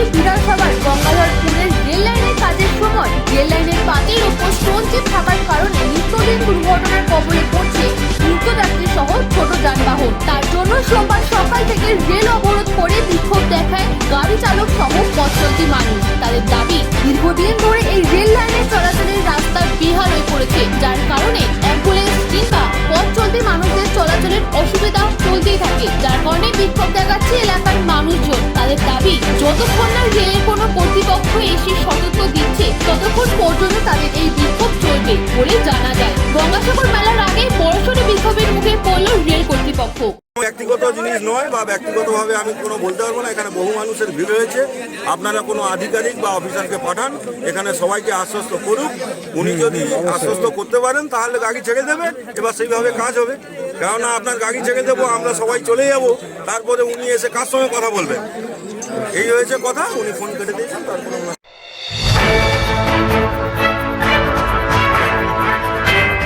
রাজ্যবাসী বিধানসভার গঙ্গাধরপুরের রেল লাইনের কাজের সময় রেল লাইনের পাতের ওপর স্টোন থাকার কারণে নিত্যদিন দুর্ঘটনার কবলে পড়ছে নিত্যযাত্রী সহ ছোট যানবাহন। তার জন্য সোমবার সকাল থেকে রেল অবরোধ করে বিক্ষোভ দেখায় গাড়ি চালক সহ পথ চলতি মানুষ। তাদের দাবি, দীর্ঘদিন ধরে এই রেল লাইনের চলাচলের রাস্তা বেহাল হয়ে পড়েছে, যার কারণে অ্যাম্বুলেন্স কিংবা পথ চলতি মানুষদের চলাচলের অসুবিধা চলতেই থাকে, যার কারণে বিক্ষোভ দেখাচ্ছে এলাকার মানুষজন। তাদের যতক্ষণ না রেলের কোনো কর্তৃপক্ষ এসে সতর্ক দিচ্ছে, ততক্ষণ পর্যন্ত তাদের এই বিক্ষোভ চলবে বলে জানা যায়। গঙ্গাসাগর মেলার ব্যক্তিগত জিনিস নয় বা ব্যক্তিগতভাবে আমি কোনো বলতে পারব না। এখানে বহু মানুষের ভিড় হয়েছে আপনারা কোনো আধিকারিক বা অফিসারকে পাঠান, এখানে সবাইকে আশ্বস্ত করুক। উনি যদি আশ্বস্ত করতে পারেন, তাহলে গাড়ি ছেড়ে দেবে। এবার সেইভাবে কাজ হবে। কেননা আপনার গাড়ি ছেড়ে দেবো, আমরা সবাই চলে যাব। তারপরে উনি এসে কার সঙ্গে কথা বলবেন? এই হয়েছে কথা। উনি ফোন কেটে দিয়েছেন, তারপরে